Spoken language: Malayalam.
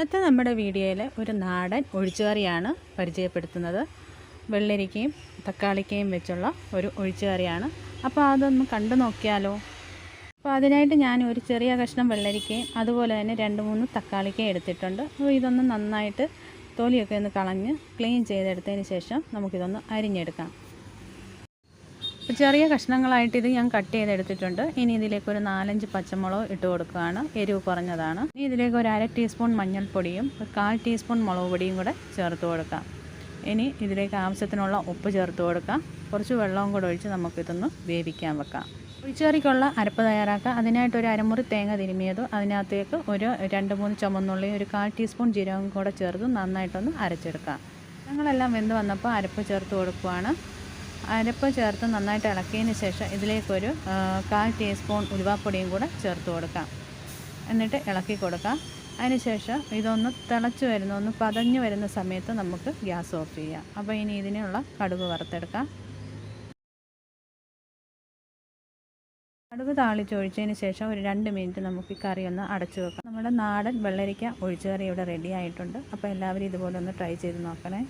ഇന്നത്തെ നമ്മുടെ വീഡിയോയിൽ ഒരു നാടൻ ഒഴിച്ചുകറിയാണ് പരിചയപ്പെടുത്തുന്നത്. വെള്ളരിക്കയും തക്കാളിക്കയും വെച്ചുള്ള ഒരു ഒഴിച്ചുകറിയാണ്. അപ്പോൾ അതൊന്ന് കണ്ടു നോക്കിയാലോ? അപ്പോൾ അതിനായിട്ട് ഞാൻ ഒരു ചെറിയ കഷ്ണം വെള്ളരിക്കയും അതുപോലെ തന്നെ രണ്ട് മൂന്ന് തക്കാളിക്കയും എടുത്തിട്ടുണ്ട്. അപ്പോൾ ഇതൊന്ന് നന്നായിട്ട് തൊലിയൊക്കെ ഒന്ന് കളഞ്ഞ് ക്ലീൻ ചെയ്തെടുത്തതിന് ശേഷം നമുക്കിതൊന്ന് അരിഞ്ഞെടുക്കാം. അപ്പോൾ ചെറിയ കഷ്ണങ്ങളായിട്ട് ഇത് ഞാൻ കട്ട് ചെയ്തെടുത്തിട്ടുണ്ട്. ഇനി ഇതിലേക്ക് ഒരു നാലഞ്ച് പച്ചമുളക് ഇട്ട് കൊടുക്കുകയാണ്. എരിവ് കുറഞ്ഞതാണ്. ഇനി ഇതിലേക്ക് ഒരു അര ടീസ്പൂൺ മഞ്ഞൾപ്പൊടിയും ഒരു കാൽ ടീസ്പൂൺ മുളക് പൊടിയും കൂടെ ചേർത്ത് കൊടുക്കാം. ഇനി ഇതിലേക്ക് ആവശ്യത്തിനുള്ള ഉപ്പ് ചേർത്ത് കൊടുക്കാം. കുറച്ച് വെള്ളവും കൂടെ ഒഴിച്ച് നമുക്കിതൊന്ന് വേവിക്കാൻ വെക്കാം. ഒഴിച്ചേറിക്കുള്ള അരപ്പ് തയ്യാറാക്കുക അതിനായിട്ട് ഒരു അരമുറി തേങ്ങ തിരുമിയതും അതിനകത്തേക്ക് ഒരു രണ്ട് മൂന്ന് ചുമന്നുള്ളി ഒരു കാൽ ടീസ്പൂൺ ജീരകം കൂടെ ചേർത്ത് നന്നായിട്ടൊന്ന് അരച്ചെടുക്കാം. ഞങ്ങളെല്ലാം വെന്ത് വന്നപ്പോൾ അരപ്പ് ചേർത്ത് കൊടുക്കുവാണ്. അരപ്പ് ചേർത്ത് നന്നായിട്ട് ഇളക്കിയതിന് ശേഷം ഇതിലേക്കൊരു കാൽ ടീസ്പൂൺ ഉലുവാപ്പൊടിയും കൂടെ ചേർത്ത് കൊടുക്കാം. എന്നിട്ട് ഇളക്കി കൊടുക്കാം. അതിനുശേഷം ഇതൊന്ന് തിളച്ച് വരുന്ന ഒന്ന് പതഞ്ഞ് വരുന്ന സമയത്ത് നമുക്ക് ഗ്യാസ് ഓഫ് ചെയ്യാം. അപ്പോൾ ഇനി ഇതിനുള്ള കടുക് വറുത്തെടുക്കാം. കടുക് താളിച്ചൊഴിച്ചതിന് ശേഷം ഒരു രണ്ട് മിനിറ്റ് നമുക്ക് കറി ഒന്ന് അടച്ചു വെക്കാം. നമ്മുടെ നാടൻ വെള്ളരിക്ക ഒഴിച്ചുകറി ഇവിടെ റെഡി ആയിട്ടുണ്ട്. അപ്പോൾ എല്ലാവരും ഇതുപോലെ ഒന്ന് ട്രൈ ചെയ്ത് നോക്കണേ.